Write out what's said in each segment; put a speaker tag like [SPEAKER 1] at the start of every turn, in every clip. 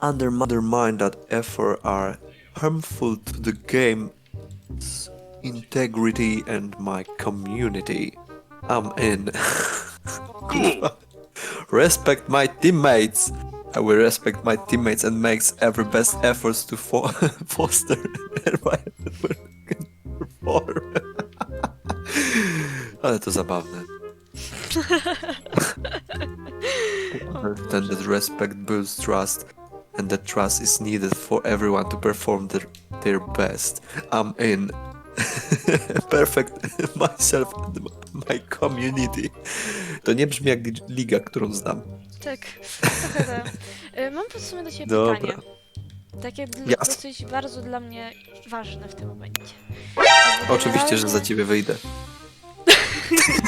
[SPEAKER 1] undermine that effort are harmful to the game's integrity and my community. I'm in. respect my teammates. I will respect my teammates and makes every best efforts to fo- foster environment where can perform. Ale to zabawne. that respect builds trust. and that trust is needed for everyone to perform their, their best. I'm in. Perfect myself and my community. To nie brzmi jak liga, którą znam.
[SPEAKER 2] Tak, tak. Mam po sumie do Ciebie Dobra. pytanie. Takie dla, Jasne. dosyć bardzo dla mnie ważne w tym momencie.
[SPEAKER 1] Oczywiście, że za Ciebie wyjdę.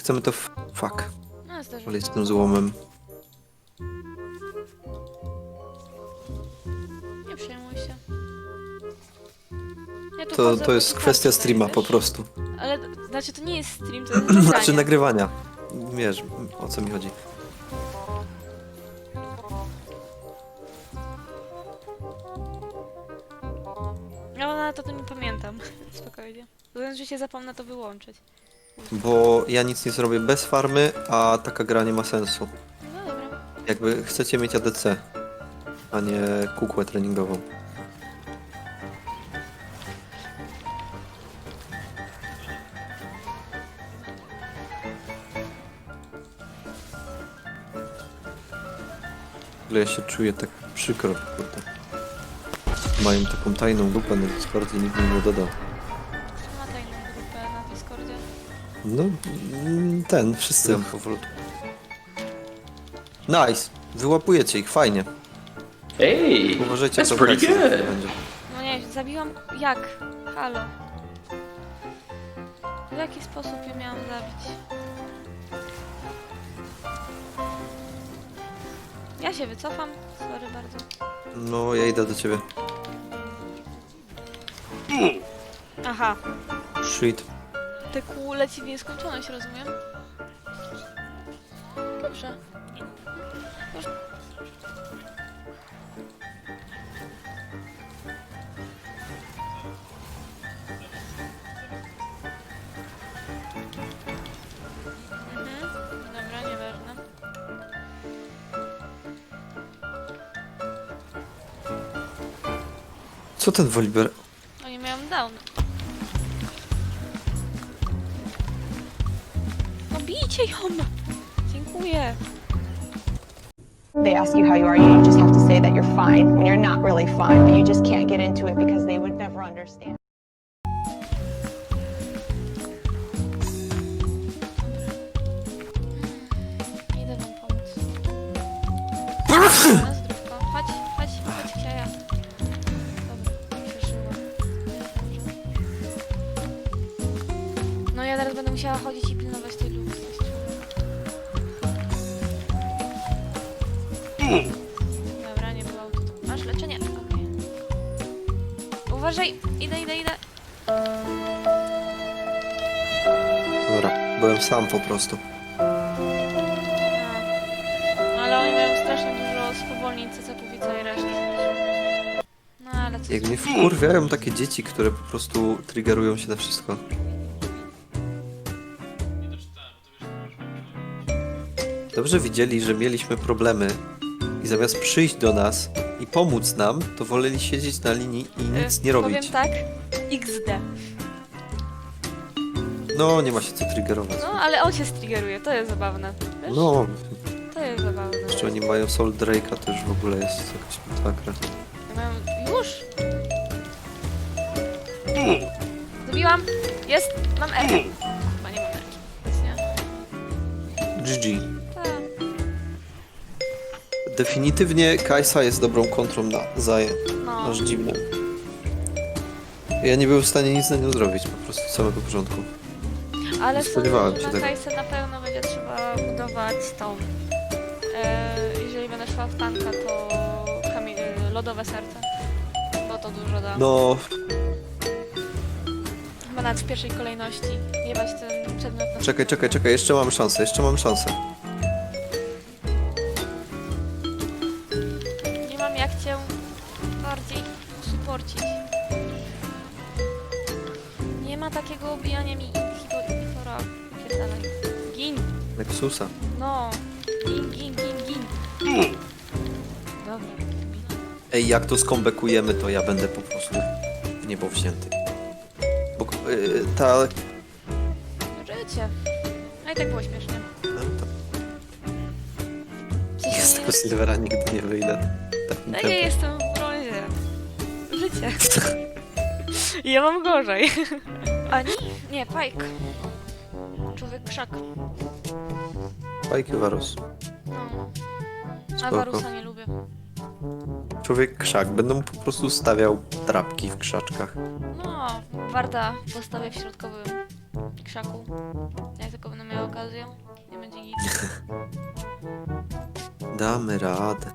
[SPEAKER 1] chcemy to... F... Fuck.
[SPEAKER 2] No, Ale jest tym złomem. Nie przejmuj się.
[SPEAKER 1] Ja tu To, to jest kwestia streama po prostu.
[SPEAKER 2] Ale, znaczy to nie jest stream, to jest
[SPEAKER 1] Znaczy nagrywania. Wiesz, o co mi chodzi.
[SPEAKER 2] No, ale to, to nie pamiętam. Spokojnie. Zresztą, że się zapomnę to wyłączyć.
[SPEAKER 1] Bo ja nic nie zrobię bez farmy, a taka gra nie ma sensu. Jakby chcecie mieć ADC, a nie kukłę treningową. Ale ja się czuję tak przykro, kurde. Mają taką tajną lupę, na Discordzie i nikt mi nie dodał. No, mm, ten, wszyscy. Idą powolutku. Nice! Wyłapujecie ich, fajnie. Hey, Uważajcie,
[SPEAKER 2] that's pretty good. będzie. No nie, zabiłam... Jak? Halo. W jaki sposób je miałam zabić? Ja się wycofam. Sorry bardzo.
[SPEAKER 1] No, ja idę do ciebie. Aha. Shit
[SPEAKER 2] te kół leci w nieskończoność, rozumiem? Dobrze. Mhm.
[SPEAKER 1] Co ten Woliber?
[SPEAKER 2] Oni no mają down. Bijcie ją! Dziękuję. They ask you how you are, you just have to say that you're fine when you're not really fine, but you just can't get into it because they would never understand. No ja teraz będę musiała chodzić i Dobra, nie było Masz leczenie? Uważaj, idę, idę, idę.
[SPEAKER 1] Dobra, byłem sam po prostu.
[SPEAKER 2] No, ale oni mają strasznie dużo spowolnień CCP-wica i reszty.
[SPEAKER 1] No ale co Jak mnie wkurwiają takie dzieci, które po prostu triggerują się na wszystko. Dobrze widzieli, że mieliśmy problemy zamiast przyjść do nas i pomóc nam, to woleli siedzieć na linii i e, nic nie robić.
[SPEAKER 2] Powiem tak, XD.
[SPEAKER 1] No, nie ma się co triggerować.
[SPEAKER 2] No, ale on się striggeruje, to jest zabawne. Wiesz? No, To jest zabawne.
[SPEAKER 1] jeszcze oni mają Soul Drake'a, to już w ogóle jest jakaś masakra.
[SPEAKER 2] Mają... Już? Zrobiłam. Jest. Mam E. Chyba nie mam
[SPEAKER 1] E. GG. Definitywnie Kajsa jest dobrą kontrą na Zaję. No. Aż dziwne. Ja nie byłem w stanie nic na nią zrobić, po prostu od samego początku.
[SPEAKER 2] Ale spodziewałem sądzę, się na Kajsę na pewno będzie trzeba budować tą... E, jeżeli będę szła w tanka, to lodowe serce. Bo to dużo da. No, Chyba nawet w pierwszej kolejności. bać ten przedmiot na
[SPEAKER 1] czekaj, czekaj, czekaj, jeszcze mam szansę, jeszcze mam szansę. Nexusa.
[SPEAKER 2] No. Ging, ging, ging, Dobra.
[SPEAKER 1] Ej, jak to skombekujemy, to ja będę po prostu w niebo wzięty. Bo yy, ta...
[SPEAKER 2] życie. No i tak było śmieszne.
[SPEAKER 1] No ja z tego Silvera nigdy nie wyjdę.
[SPEAKER 2] Takim No nie jestem w brązie. Życie. Ja mam gorzej. Ani? Nie, pajk. Człowiek krzak.
[SPEAKER 1] Fajki Warus. No,
[SPEAKER 2] no. A Warusa nie lubię.
[SPEAKER 1] Człowiek krzak. Będą po prostu stawiał trapki w krzaczkach.
[SPEAKER 2] No, Warta postawię w środkowym krzaku. Jak tylko będę miał okazję. Nie będzie nic.
[SPEAKER 1] Damy radę.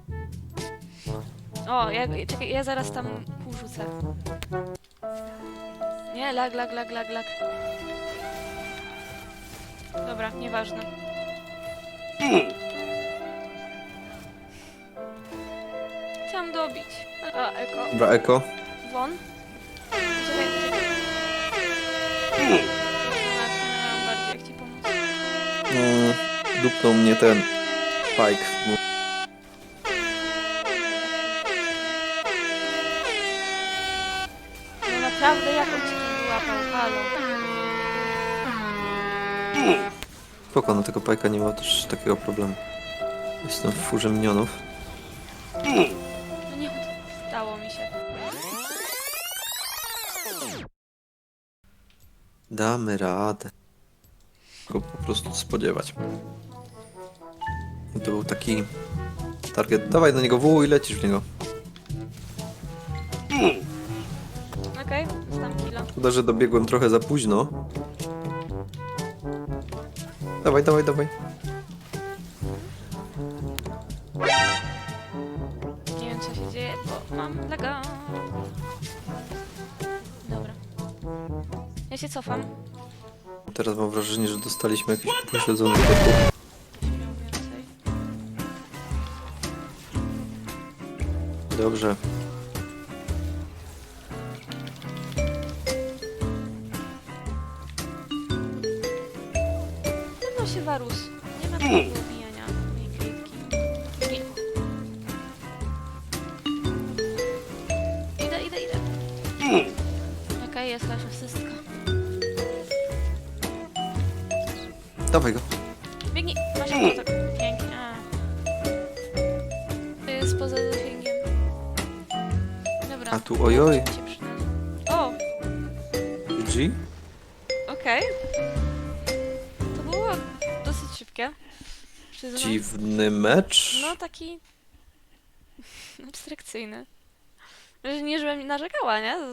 [SPEAKER 2] O, ja, czekaj, ja zaraz tam pół rzucę. Nie, lag, lag, lag, lag, lag. Dobra, nieważne. Chciałam dobić. A, eko. Dobra, eko. Won. Czekaj, czekaj. Zobacz, nie miałam bardziej jak ci pomóc.
[SPEAKER 1] Mm, dupnął mnie ten Pike.
[SPEAKER 2] No naprawdę, jak on cię tu wyłapał? Halo.
[SPEAKER 1] Spoko, no tego pajka nie ma też takiego problemu. Jestem w furze minionów. No
[SPEAKER 2] nie udało mi się.
[SPEAKER 1] Damy radę. Go po prostu spodziewać. I to był taki target. Dawaj do niego W i lecisz w niego.
[SPEAKER 2] Okej, okay, tam chwilę.
[SPEAKER 1] Szkoda, że dobiegłem trochę za późno. Dawaj, dawaj, dawaj.
[SPEAKER 2] Nie wiem co się dzieje, bo mam laga. Dobra. Ja się cofam.
[SPEAKER 1] Teraz mam wrażenie, że dostaliśmy jakiś pośledzony kotów. Dobrze,
[SPEAKER 2] Nie ma problemu ubijania tej klitki. Idę, idę, idę. Okej, okay, jest nasza asystka. Dawaj go. Biegnij, masz Pięknie. A. Jest poza zasięgiem. Dobra. A tu ojoj. O! G? Okej. Okay.
[SPEAKER 1] się Dziwny mecz?
[SPEAKER 2] No taki abstrakcyjny. Nie, żebym narzekała, nie?